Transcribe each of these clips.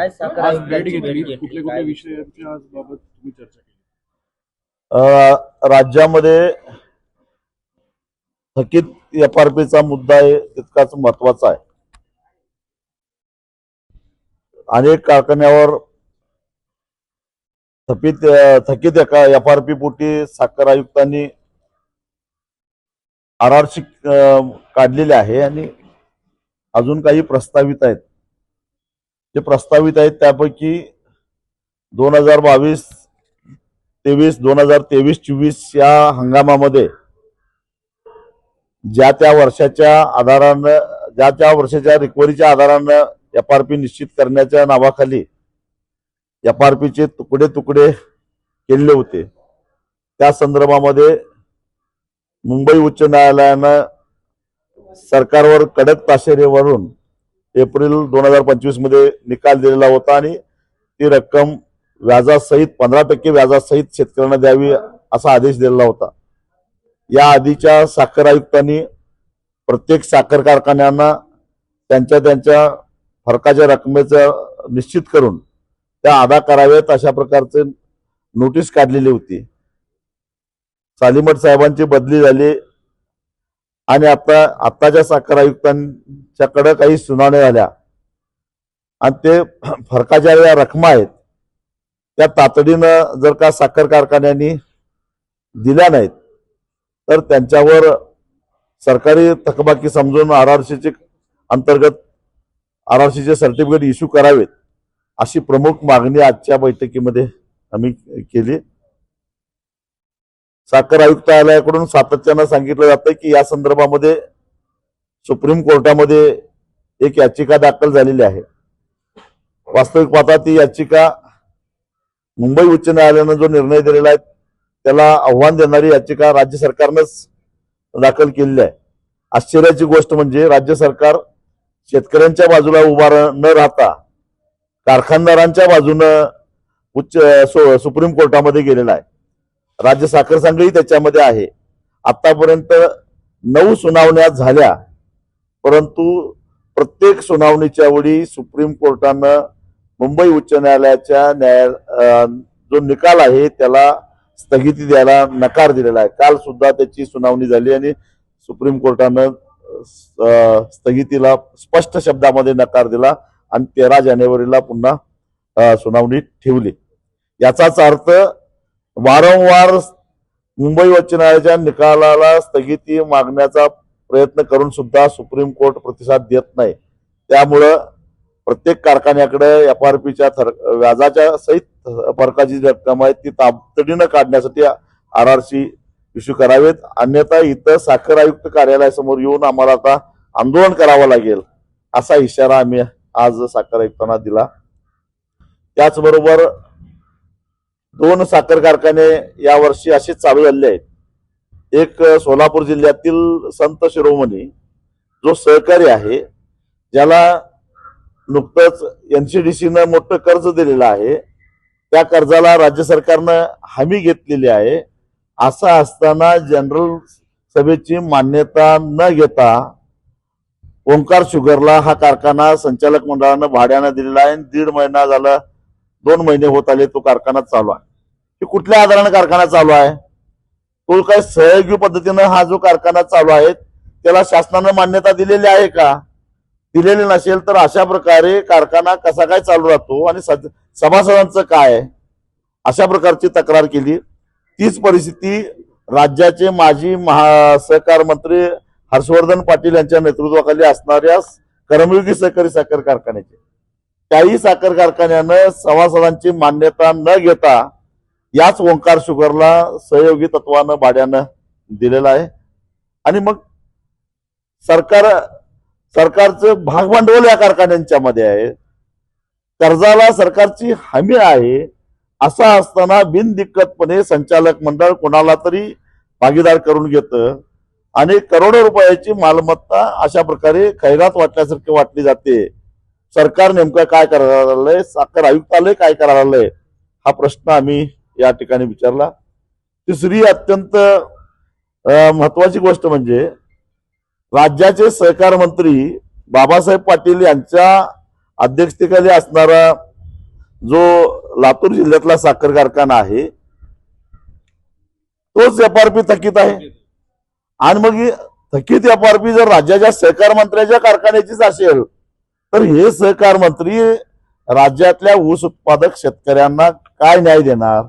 काय साखर आज भेट घेतली. कुठल्या कुठल्या विषयांच्या आज बाबत तुम्ही चर्चा केली? अ, राज्यामध्ये थकीत एफ आर पीचा मुद्दा आहे तितकाच महत्त्वाचा आहे. अनेक कारखान्यावर थकीत थकीत एफ आर पी पोटी साखर आयुक्तांनी आर आर सी काढलेले आहे आणि अजून काही प्रस्तावित आहेत. जे प्रस्तावित आहेत त्यापैकी दोन हजार बावीस तेवीस दोन हजार तेवीस चोवीस या हंगामामध्ये ज्या त्या वर्षाच्या आधारानं ज्या त्या वर्षाच्या रिकव्हरीच्या आधारानं एफ आर पी निश्चित करण्याच्या नावाखाली एफ आर पीचे तुकडे तुकडे केले होते. त्या संदर्भामध्ये मुंबई उच्च न्यायालयानं सरकारवर कडक ताशेरेवरून एप्रिल दोन हजार पंचवीसमध्ये निकाल दिलेला होता आणि ती रक्कम व्याजासहित पंधरा टक्के व्याजासहित शेतकऱ्यांना द्यावी असा आदेश दिलेला होता. या आधीच्या साखर आयुक्तांनी प्रत्येक साखर कारखान्यांना त्यांच्या त्यांच्या फरकाच्या रकमेचं निश्चित करून त्या अदा कराव्यात अशा प्रकारचे नोटीस काढलेली होती. सालीमठ साहेबांची बदली झाली. आणि आता आत्ताच्या साखर आयुक्तांच्याकडं काही सुनावण्या झाल्या आणि ते फरकाच्या ज्या रकमा आहेत त्या तातडीनं जर का साखर कारखान्यांनी दिल्या नाहीत तर त्यांच्यावर सरकारी थकबाकी समजून आर आर सीचे अंतर्गत आर आर सीचे सर्टिफिकेट इश्यू करावेत अशी प्रमुख मागणी आजच्या बैठकीमध्ये आम्ही केली. साखर आयुक्तालयाकडून सातत्यानं सांगितलं जातं की या संदर्भामध्ये सुप्रीम कोर्टामध्ये एक याचिका दाखल झालेली आहे. वास्तविक पाहता ती याचिका मुंबई उच्च न्यायालयानं जो निर्णय दिलेला आहे त्याला आव्हान देणारी याचिका राज्य सरकारनंच दाखल केलेली आहे. आश्चर्याची गोष्ट म्हणजे राज्य सरकार शेतकऱ्यांच्या बाजूला उभा न राहता कारखानदारांच्या बाजूनं उच्च सुप्रीम कोर्टामध्ये गेलेला आहे. राज्य साखर संघही त्याच्यामध्ये आहे. आतापर्यंत नऊ सुनावण्या झाल्या परंतु प्रत्येक सुनावणीच्या वेळी सुप्रीम कोर्टानं मुंबई उच्च न्यायालयाच्या न्याय जो निकाल आहे त्याला स्थगिती द्यायला नकार दिलेला आहे. काल सुद्धा त्याची सुनावणी झाली आणि सुप्रीम कोर्टानं स्थगितीला स्पष्ट शब्दामध्ये नकार दिला आणि तेरा जानेवारीला पुन्हा सुनावणी ठेवली. याचाच अर्थ वारंवार मुंबई उच्च न्यायालयाच्या निकालाला स्थगिती मागण्याचा प्रयत्न करून सुद्धा सुप्रीम कोर्ट प्रतिसाद देत नाही. त्यामुळं प्रत्येक कारखान्याकडे एफ आर पीच्या व्याजाच्या सहित फरकाची जी रक्कम आहे ती तातडीनं काढण्यासाठी आर आर सी इश्यू करावेत. अन्यथा इथं साखर आयुक्त कार्यालयासमोर येऊन आम्हाला आता आंदोलन करावं लागेल असा इशारा आम्ही आज साखर आयुक्तांना दिला. त्याचबरोबर दोन साखर कारखाने यावर्षी असेच चालू झालेले आहेत. एक सोलापूर जिल्ह्यातील संत शिरोमणी जो सहकारी आहे ज्याला नुकतंच एनसीडीसीनं मोठं कर्ज दिलेलं आहे. त्या कर्जाला राज्य सरकारनं हमी घेतलेली आहे. असं असताना जनरल सभेची मान्यता न घेता ओंकार शुगरला हा कारखाना संचालक मंडळानं भाड्यानं दिलेला आहे. आणि दीड महिना झाला दोन महिने होत आले तो कारखाना चालू आहे. ते कुठल्या आधाराने कारखाना चालू आहे? तो काय सहयोगी पद्धतीनं हा जो कारखाना चालू आहे त्याला शासनानं मान्यता दिलेली आहे का? दिलेली नसेल तर अशा प्रकारे कारखाना कसा काय चालू राहतो आणि सभासदांचं काय? अशा प्रकारची तक्रार केली. तीच परिस्थिती राज्याचे माजी महा सहकार मंत्री हर्षवर्धन पाटील यांच्या नेतृत्वाखाली असणाऱ्या कर्मयोगी सहकारी साखर कारखान्याचे. त्याही साखर कारखान्यानं सभासदांची मान्यता न घेता याच ओंकार शुगरला सहयोगी तत्वानं भाड्यानं दिलेलं आहे. आणि मग सरकार सरकारचं भागभांडवल या कारखान्यांच्या मध्ये आहे. कर्जाला सरकारची हमी आहे. असं असताना बिनदिक्कतपणे संचालक मंडळ कोणाला तरी भागीदार करून घेतं. आणि करोडो रुपयाची मालमत्ता अशा प्रकारे खैरात वाटल्यासारखी वाटली जाते. सरकार नेमकं काय करायला लागलंय? साखर आयुक्तालय काय करायला लागलंय? हा प्रश्न आम्ही या ठिकाणी विचारला. तिसरी अत्यंत महत्वाची गोष्ट म्हणजे राज्याचे सहकार मंत्री बाबासाहेब पाटील यांच्या अध्यक्षतेखाली असणारा जो लातूर जिल्ह्यातला साखर कारखाना आहे तोच एफ आर पी थकीत आहे. आणि मग थकीत एफ आर पी जर राज्याच्या सहकार मंत्र्याच्या कारखान्याचीच असेल तर हे सहकार मंत्री राज्यातल्या ऊस उत्पादक शेतकऱ्यांना काय न्याय देणार?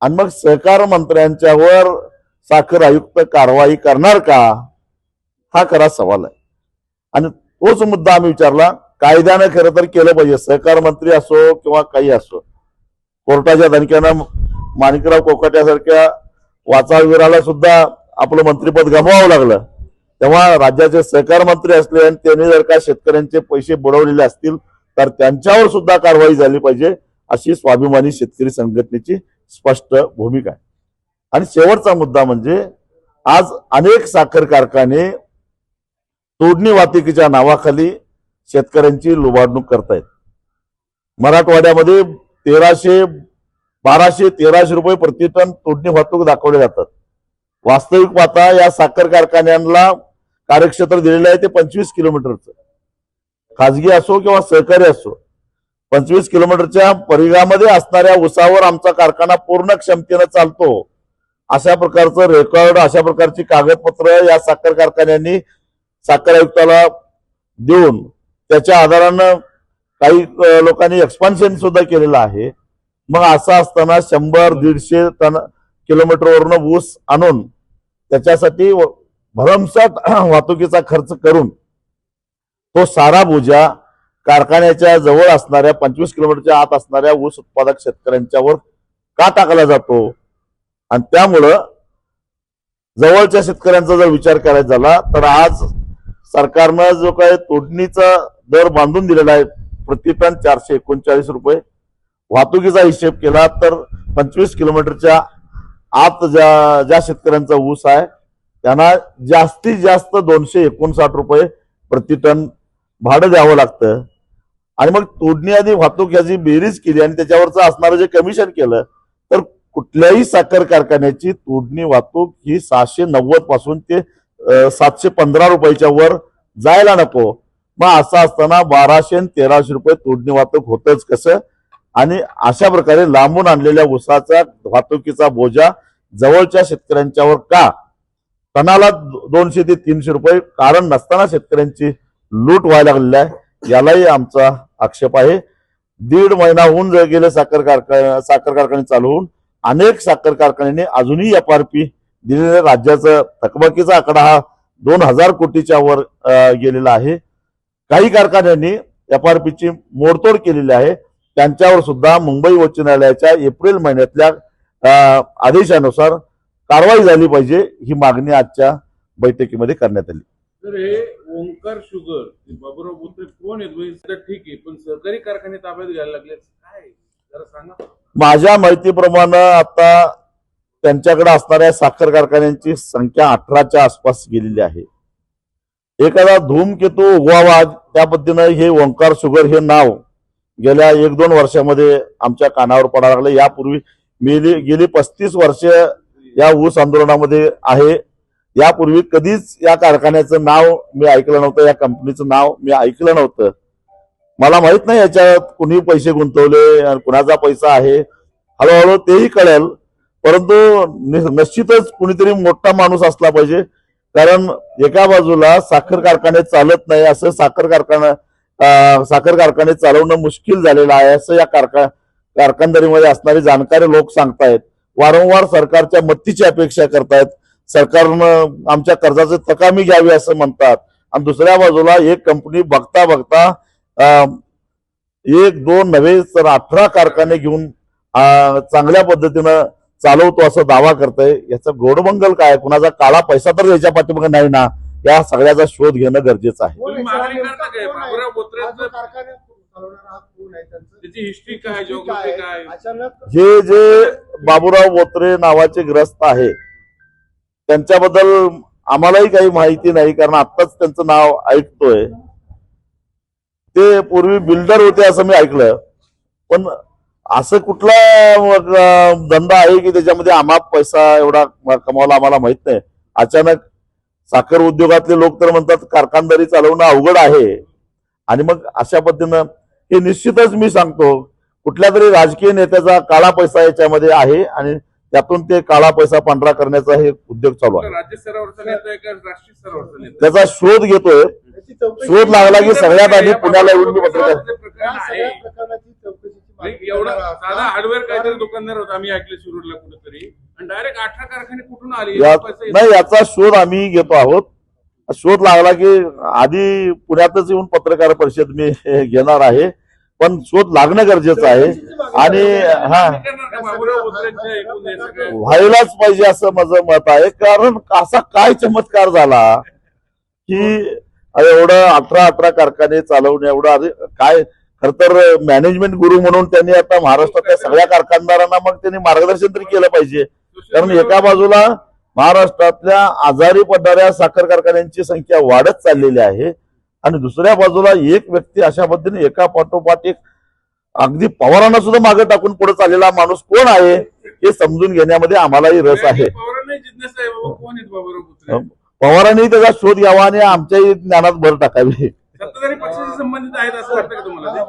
आणि मग सहकार मंत्र्यांच्यावर साखर आयुक्त कारवाई करणार का? हा खरा सवाल आहे. आणि तोच मुद्दा आम्ही विचारला कायद्यानं खरं तर केलं पाहिजे. सहकार मंत्री असो किंवा काही असो. कोर्टाच्या धनक्यानं माणिकराव कोकाट्यासारख्या वाचावीराला सुद्धा आपलं मंत्रिपद गमवावं लागलं. तेव्हा राज्याचे सहकार मंत्री असले आणि त्यांनी जर का शेतकऱ्यांचे पैसे बुडवलेले असतील तर त्यांच्यावर सुद्धा कारवाई झाली पाहिजे अशी स्वाभिमानी शेतकरी संघटनेची स्पष्ट भूमिका आहे. आणि शेवटचा मुद्दा म्हणजे आज अनेक साखर कारखाने तोडणी वाहतुकीच्या नावाखाली शेतकऱ्यांची लुबाडणूक करतायत. मराठवाड्यामध्ये तेराशे बाराशे तेराशे रुपये प्रति टन तोडणी वाहतूक दाखवले जातात. वास्तविक पाहता या साखर कारखान्यांना कार्यक्षेत्र दिलेलं आहे ते पंचवीस किलोमीटरचं. खाजगी असो किंवा सहकारी असो पंचवीस किलोमीटरच्या परिघामध्ये असणाऱ्या उसावर आमचा कारखाना पूर्ण क्षमतेनं चालतो अशा प्रकारचं रेकॉर्ड अशा प्रकारची कागदपत्र या साखर कारखान्यांनी साखर आयुक्ताला देऊन त्याच्या आधारानं काही लोकांनी एक्सपान्शन सुद्धा केलेलं आहे. मग असं असताना शंभर दीडशे टन किलोमीटरवरून ऊस आणून त्याच्यासाठी व- भरमसाठ वाहतुकीचा खर्च करून तो सारा बोजा कारखान्याच्या जवळ असणाऱ्या पंचवीस किलोमीटरच्या आत असणाऱ्या ऊस उत्पादक शेतकऱ्यांच्यावर का टाकला जातो? आणि त्यामुळं जवळच्या शेतकऱ्यांचा जर विचार करायचा झाला तर आज सरकारनं जो काय तोडणीचा दर बांधून दिलेला आहे प्रतिटन चारशे एकोणचाळीस रुपये वाहतुकीचा हिशेब केला तर पंचवीस किलोमीटरच्या आत ज्या ज्या शेतकऱ्यांचा ऊस आहे त्यांना जास्तीत जास्त दोनशे एकोणसाठ रुपये प्रति टन भाडं द्यावं लागतं. आणि मग तोडणी आधी वाहतूक याची बेरीज केली आणि त्याच्यावरचं असणारं जे कमिशन केलं तर कुठल्याही साखर कारखान्याची तोडणी वाहतूक ही सहाशे नव्वदपासून ते सातशे पंधरा रुपयाच्या वर जायला नको. मग असं असताना बाराशे आणि तेराशे रुपये तोडणी वाहतूक होतच कसं? आणि अशा प्रकारे लांबून आणलेल्या ऊसाचा वाहतुकीचा बोजा जवळच्या शेतकऱ्यांच्यावर का? तणाला दोनशे ते तीनशे रुपये कारण नसताना शेतकऱ्यांची लूट व्हायला लागलेली आहे. यालाही आमचा आक्षेप आहे. दीड महिना होऊन गेले साखर कारखाने साखर कारखाने चालू होऊन अनेक साखर कारखान्यांनी अजूनही एफ आर पी दिलेल्या राज्याचा थकबाकीचा आकडा हा दोन हजार कोटीच्या वर गेलेला आहे. काही कारखान्यांनी एफ आर पीची मोडतोड केलेली आहे. त्यांच्यावर सुद्धा मुंबई उच्च न्यायालयाच्या एप्रिल महिन्यातल्या आदेशानुसार कारवाई झाली पाहिजे ही मागणी आजच्या बैठकीमध्ये करण्यात आली. तर हे ओंकार शुगर बाबूराव बोत्रे कोण आहेत? म्हणजे ठीक आहे पण सहकारी कारखाने ताब्यात घ्यायला लागले काय जरा सांगा. माझ्या माहितीप्रमाणे आता त्यांच्याकडे असणाऱ्या साखर कारखान्यांची संख्या अठराच्या आसपास गेलेली आहे. एखादा धूमकेतू उगवावा त्या पद्धतीनं हे ओंकार शुगर हे नाव गेल्या एक दोन वर्षामध्ये आमच्या कानावर पडायला लागलं. यापूर्वी गेली गेली पस्तीस वर्ष या ऊस आंदोलनामध्ये आहे. यापूर्वी कधीच या कारखान्याचं नाव मी ऐकलं नव्हतं या कंपनीचं नाव मी ऐकलं नव्हतं. मला माहीत नाही याच्यात कुणी पैसे गुंतवले आणि कुणाचा पैसा आहे. हळूहळू तेही कळेल. परंतु नि- निश्चितच कुणीतरी मोठा माणूस असला पाहिजे. कारण एका बाजूला साखर कारखाने चालत नाही असं साखर कारखाना साखर कारखाने चालवणं मुश्किल झालेलं आहे असं या कारखा कारखानदारीमध्ये असणारे जाणणारे लोक सांगतायत. वारंवार सरकारच्या मत्तीची अपेक्षा करतायत. सरकारनं आमच्या कर्जाचे तकामी घ्यावी असं म्हणतात. आणि दुसऱ्या बाजूला एक कंपनी बघता बघता एक दोन नव्हे तर अठरा कारखाने घेऊन चांगल्या पद्धतीनं चालवतो असं दावा करतोय. याचं गोडमंगल काय? कुणाचा काळा पैसा तर याच्या पाठीमागे नाही ना? या सगळ्याचा शोध घेणं गरजेचं आहे. हा त्यांचं? त्याची हिस्ट्री काय काय अचानक हे जे बाबूराव बोत्रे नावाचे ग्रस्त आहे त्यांच्याबद्दल आम्हालाही काही माहिती नाही कारण आत्ताच त्यांचं नाव ऐकतोय. ते पूर्वी बिल्डर होते असं मी ऐकलं पण असं कुठला धंदा आहे की त्याच्यामध्ये आम्हा पैसा एवढा कमावला आम्हाला माहीत नाही. अचानक साखर उद्योगातले लोक तर म्हणतात कारखानदारी चालवणं अवघड आहे. आणि मग अशा पद्धतीनं हे निश्चितच मी सांगतो कुठल्या तरी राजकीय नेत्याचा काळा पैसा याच्यामध्ये आहे आणि त्यातून ते काळा पैसा पांढरा करण्याचा हे उद्योग चालू आहे. राज्य स्तरावरचा त्याचा शोध घेतोय. शोध लागला की सगळ्यात आधी पुण्याला येऊन मी एवढा साधा? हार्डवेअर काहीतरी दुकानदार होता आम्ही ऐकले शिरूरला कुठेतरी. आणि डायरेक्ट अठरा कारखाने कुठून आले. नाही याचा शोध आम्ही घेतो आहोत. शोध लागला की आधी पुण्यातच येऊन पत्रकार परिषद मी घेणार आहे. पण शोध लागणं गरजेचं आहे. आणि हा. व्हायलाच पाहिजे असं माझं मत आहे. कारण असा काय चमत्कार झाला की एवढं अठरा अठरा कारखाने चालवणे एवढं काय खर तर मॅनेजमेंट गुरु म्हणून त्यांनी आता महाराष्ट्रातल्या सगळ्या कारखानदारांना मग त्यांनी मार्गदर्शन तरी केलं पाहिजे. कारण एका बाजूला महाराष्ट्रातल्या आजारी पडणाऱ्या साखर कारखान्यांची संख्या वाढत चाललेली आहे. आणि दुसऱ्या बाजूला एक व्यक्ती अशा पद्धतीने एका पाठोपाठ एक अगदी पवारांना सुद्धा मागे टाकून पुढे चाललेला माणूस कोण आहे हे समजून घेण्यामध्ये आम्हालाही रस आहे. पवारांनी त्याचा शोध घ्यावा आणि आमच्याही ज्ञानात भर टाकावी. सत्ताधारी पक्षाशी संबंधित आहेत असं वाटतं का तुम्हाला?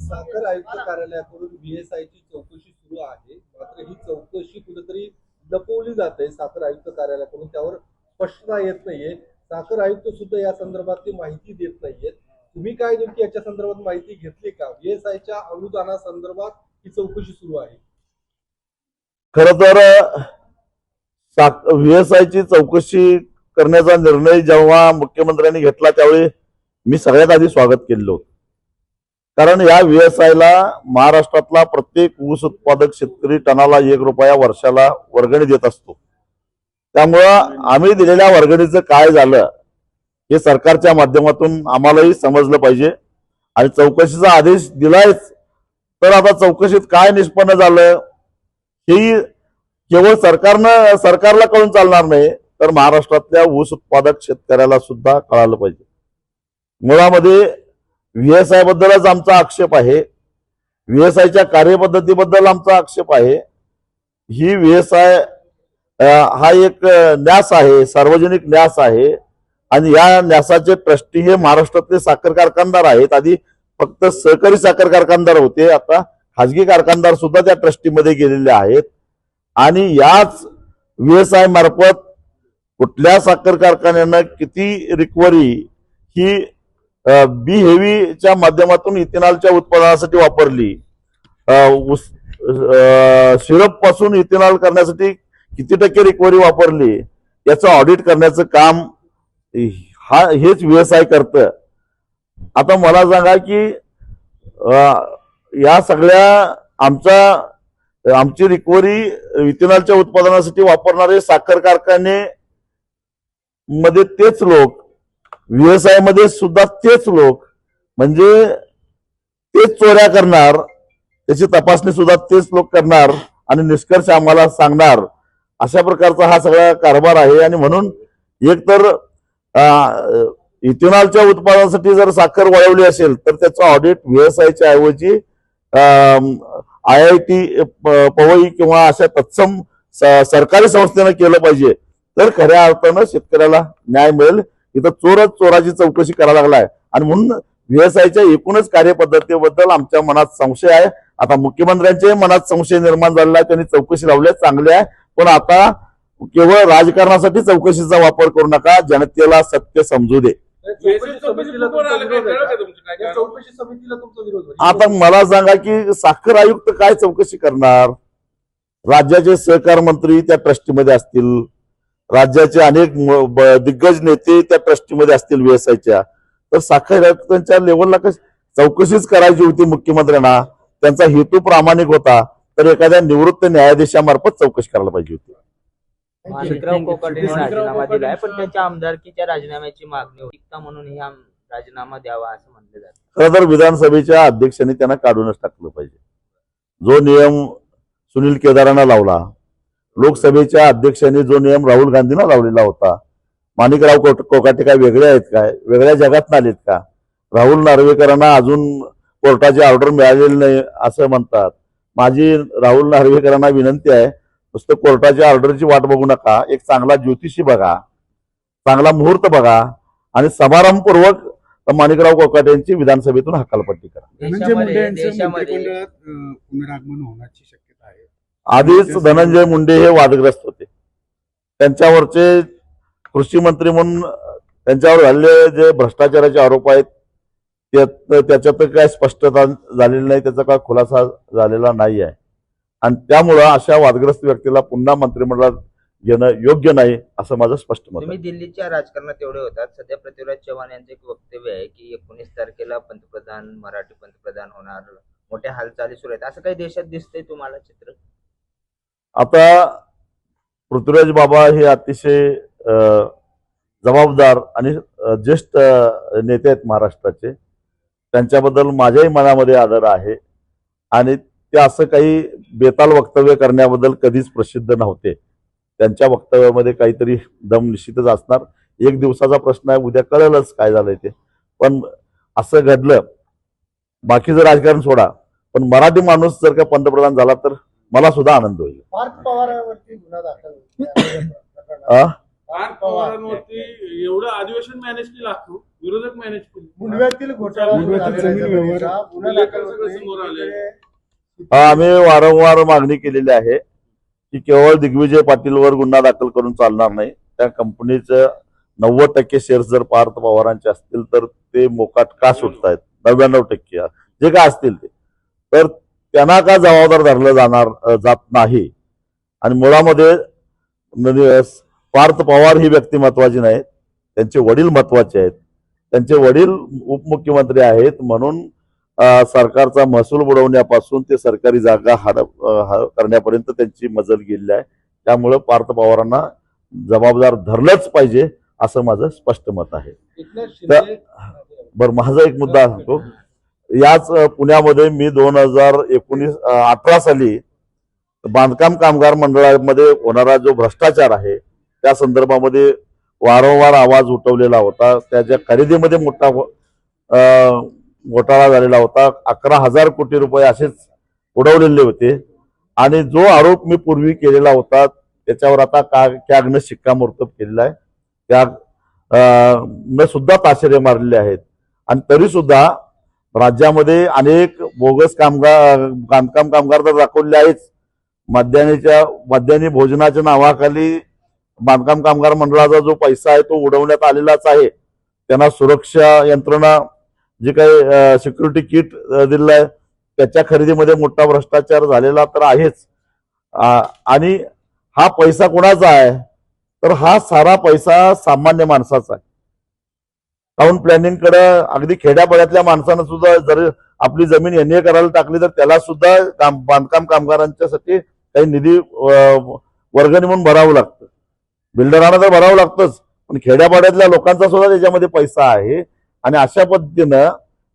साखर आयुक्त कार्यालयाकडून व्हीएसआय ची चौकशी सुरू आहे. मात्र ही चौकशी कुठेतरी लपवली जाते साखर आयुक्त कार्यालयाकडून. त्यावर स्पष्टता येत नाहीये. साखर आयुक्त सुद्धा या संदर्भातली माहिती देत नाहीयेत. तुम्ही काय नेमकी याच्या संदर्भात माहिती घेतली का? व्हीएसआयच्या अनुदानासंदर्भात ही चौकशी सुरू आहे. खर तर व्हीएसआय ची चौकशी करण्याचा निर्णय जेव्हा मुख्यमंत्र्यांनी घेतला त्यावेळी मी सगळ्यात आधी स्वागत केलं होतं. कारण या व्यवसायाला ला महाराष्ट्रातला प्रत्येक ऊस उत्पादक शेतकरी टनाला एक रुपया वर्षाला वर्गणी देत असतो. त्यामुळं आम्ही दिलेल्या वर्गणीचं काय झालं हे सरकारच्या माध्यमातून आम्हालाही समजलं पाहिजे. आणि चौकशीचा आदेश दिलायच तर आता चौकशीत काय निष्पन्न झालं हेही केवळ सरकारनं सरकारला कळून चालणार नाही तर महाराष्ट्रातल्या ऊस उत्पादक शेतकऱ्याला सुद्धा कळालं पाहिजे. मुळामध्ये व्हीएसआय बद्दलच आमचा आक्षेप आहे. व्हीएसआयच्या कार्यपद्धतीबद्दल आमचा आक्षेप आहे. ही व्हीएसआय हा एक न्यास आहे सार्वजनिक न्यास आहे. आणि या न्यासाचे ट्रस्टी हे महाराष्ट्रातले साखर कारखानदार आहेत. आधी फक्त सहकारी साखर कारखानदार होते. आता खाजगी कारखानदार सुद्धा त्या ट्रस्टीमध्ये गेलेले आहेत. आणि याच व्हीएसआय मार्फत कुठल्या साखर कारखान्यानं किती रिकव्हरी ही बी हेवीच्या माध्यमातून इथेनॉलच्या उत्पादनासाठी वापरली. सिरपपासून इथेनॉल करण्यासाठी किती टक्के रिकव्हरी वापरली? याचं ऑडिट करण्याचं काम हा हेच व्यवसाय करतं. आता मला सांगा की या सगळ्या आमचा आमची रिकव्हरी इथेनॉलच्या उत्पादनासाठी वापरणारे साखर कारखाने मध्ये तेच लोक व्यवसायामध्ये सुद्धा तेच लोक म्हणजे तेच चोऱ्या करणार त्याची तपासणी सुद्धा तेच लोक करणार आणि निष्कर्ष आम्हाला सांगणार. अशा प्रकारचा हा सगळा कारभार आहे आणि म्हणून एकतर इथेनॉलच्या उत्पादनासाठी जर साखर वळवली असेल तर त्याचं ऑडिट व्यवसायाच्या ऐवजी आय आय टी पवई किंवा अशा तत्सम सरकारी संस्थेनं केलं पाहिजे. तर खऱ्या अर्थानं शेतकऱ्याला न्याय मिळेल. इथं चोरच चोराची चौकशी करायला लागलाय. आणि म्हणून व्हीएसआयच्या एकूणच कार्यपद्धतीबद्दल आमच्या मनात संशय आहे. आता मुख्यमंत्र्यांच्याही मनात संशय निर्माण झालेला आहे. त्यांनी चौकशी लावली चांगली आहे. पण आता केवळ राजकारणासाठी चौकशीचा वापर करू नका. जनतेला सत्य समजू दे. आता मला सांगा की साखर आयुक्त काय चौकशी करणार? राज्याचे सहकार मंत्री त्या ट्रस्टीमध्ये असतील. राज्याचे अनेक दिग्गज नेते त्या ट्रस्टीमध्ये असतील व्यवसायाच्या तर साखर आयुक्तांच्या लेवलला कश चौकशीच करायची होती मुख्यमंत्र्यांना. त्यांचा हेतू प्रामाणिक होता. तर एखाद्या निवृत्त न्यायाधीशामार्फत चौकशी करायला पाहिजे होती. माणिकराव कोकाटेने माणिकराव राजीनामा कोकाटे दिलाय पण सुद्धा- त्यांच्या आमदारकीच्या राजीनाम्याची मागणी होती. का म्हणून ही आम- राजीनामा द्यावा असं म्हटलं जातं. खरं तर विधानसभेच्या अध्यक्षांनी त्यांना काढूनच टाकलं पाहिजे. जो नियम सुनील केदारांना लावला लोकसभेच्या अध्यक्षांनी जो नियम राहुल गांधींना लावलेला होता माणिकराव कोट- कोकाटे काय वेगळे आहेत काय? वेगळ्या जगात आलेत का? राहुल नार्वेकरांना अजून कोर्टाची ऑर्डर मिळालेली नाही असं म्हणतात. माझी राहुल नार्वेकरांना विनंती आहे नुसतं कोर्टाच्या ऑर्डरची वाट बघू नका एक चांगला ज्योतिषी बघा चांगला मुहूर्त बघा आणि समारंभपूर्वक माणिकराव कोकाटे यांची विधानसभेतून हकालपट्टी करा. धनंजय मुंडे देशामध्ये यांचं देशामध्ये मंत्रिमंडळात अं, पुनरागमन होण्याची शक्यता आधीच धनंजय मुंडे हे वादग्रस्त होते. त्यांच्यावरचे कृषी मंत्री म्हणून त्यांच्यावर झालेले जे भ्रष्टाचाराचे आरोप आहेत त्याच्यात काय स्पष्टता झालेली नाही त्याचा काय खुलासा झालेला नाही आहे. आणि त्यामुळं अशा वादग्रस्त व्यक्तीला पुन्हा मंत्रिमंडळात घेणं योग्य नाही असं माझं स्पष्ट मत तुम्ही दिल्लीच्या राजकारणात एवढे होतात. सध्या पृथ्वीराज चव्हाण यांचं एक वक्तव्य आहे की एकोणीस तारखेला पंतप्रधान मराठी पंतप्रधान होणार मोठ्या हालचाली सुरू आहेत. असं काही देशात दिसतंय तुम्हाला चित्र? आता पृथ्वीराज बाबा हे अतिशय जबाबदार आणि ज्येष्ठ नेते आहेत महाराष्ट्राचे. त्यांच्याबद्दल माझ्याही मनामध्ये आदर आहे. आणि ते असं काही बेताल वक्तव्य करण्याबद्दल कधीच प्रसिद्ध नव्हते. त्यांच्या वक्तव्यामध्ये काहीतरी दम निश्चितच असणार. एक दिवसाचा प्रश्न आहे उद्या कळेलच काय झालंय ते. पण असं घडलं. बाकीचं राजकारण सोडा. पण मराठी माणूस जर का पंतप्रधान झाला तर मला सुद्धा आनंद होईल. पार्थ पवारांवरती गुन्हा दाखल? पार्थ पवारांवरती एवढं अधिवेशन मॅनेज केलं. विरोधक मॅनेज केलं. मुंडव्यातील घोटाळा हा, आम्ही वारंवार मागणी केलेली आहे की केवळ दिग्विजय पाटीलवर गुन्हा दाखल करून चालणार नाही. त्या कंपनीचं नव्वद टक्के शेअर्स जर पार्थ पवारांचे असतील तर ते मोकाट का सुटतायत? नव्याण्णव टक्के. जे काय असतील ते. तर त्यांना का जबाबदार धरलं जाणार जात नाही? आणि मुळामध्ये म्हणजे पार्थ पवार ही व्यक्ती महत्वाची नाही त्यांचे वडील महत्त्वाचे आहेत. त्यांचे वडील उपमुख्यमंत्री आहेत म्हणून सरकारचा महसूल बुडवण्यापासून ते सरकारी जागा हडप करण्यापर्यंत त्यांची मजल गेलेली आहे. त्यामुळं पार्थ पवारांना जबाबदार धरलंच पाहिजे असं माझं स्पष्ट मत आहे. बरं माझा एक मुद्दा सांगतो. याच पुण्यामध्ये मी दोन हजार एकोणीस अठरा साली बांधकाम कामगार मंडळामध्ये होणारा जो भ्रष्टाचार आहे त्या संदर्भामध्ये वारंवार आवाज उठवलेला होता. त्याच्या खरेदीमध्ये मोठा हो, घोटाळा झालेला होता. अकरा हजार कोटी रुपये असेच उडवलेले होते. आणि जो आरोप मी पूर्वी केलेला होता त्याच्यावर आता का कॅगनं शिक्कामोर्तब केलेला आहे. त्या न सुद्धा ताशेरे मारलेले आहेत. आणि तरी सुद्धा राज्यामध्ये अनेक बोगस कामगार बांधकाम कामगार तर दाखवले आहेच. मध्यान्हीच्या मध्यान्ही भोजनाच्या नावाखाली बांधकाम कामगार मंडळाचा जो पैसा आहे तो उडवण्यात आलेलाच आहे. त्यांना सुरक्षा यंत्रणा जी काही सिक्युरिटी किट दिलेलं आहे त्याच्या खरेदीमध्ये मोठा भ्रष्टाचार झालेला तर आहेच. आणि हा पैसा कोणाचा आहे? तर हा सारा पैसा सामान्य माणसाचा आहे. टाउन प्लॅनिंगकडे अगदी खेड्यापाड्यातल्या माणसानं सुद्धा जर आपली जमीन एन ए करायला टाकली तर त्याला सुद्धा काम बांधकाम कामगारांच्यासाठी काही निधी वर्गणी म्हणून भरावं लागतं. बिल्डरांना तर भरावं लागतंच पण खेड्यापाड्यातल्या लोकांचा सुद्धा त्याच्यामध्ये पैसा आहे. आणि अशा पद्धतीनं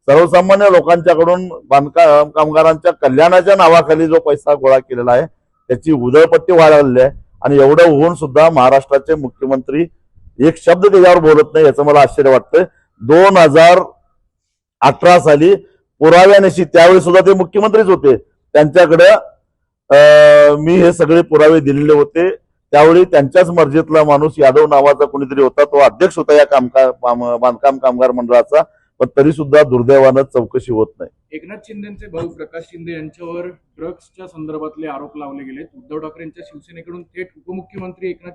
सर्वसामान्य लोकांच्याकडून बांधकाम कामगारांच्या कल्याणाच्या नावाखाली जो पैसा गोळा केलेला आहे त्याची उधळपट्टी वाढवलेली आहे. आणि एवढं होऊन सुद्धा महाराष्ट्राचे मुख्यमंत्री एक शब्द त्याच्यावर बोलत नाही याचं मला आश्चर्य वाटतं दोन हजार अठरा साली पुराव्यानिशी त्यावेळी सुद्धा ते मुख्यमंत्रीच होते. त्यांच्याकडे मी हे सगळे पुरावे दिलेले होते. त्यावेळी त्यांच्याच मर्जीतला माणूस यादव नावाचा कोणीतरी होता तो अध्यक्ष होता या कामका काम- बांधकाम कामगार मंडळाचा. पण तरी सुद्धा दुर्दैवानं चौकशी होत नाही. एकनाथ शिंदेचे भाऊ प्रकाश शिंदे यांच्यावर ड्रग्सच्या संदर्भातले आरोप लावले गेले उद्धव ठाकरे यांच्या शिवसेनेकडून थेट उपमुख्यमंत्री एकनाथ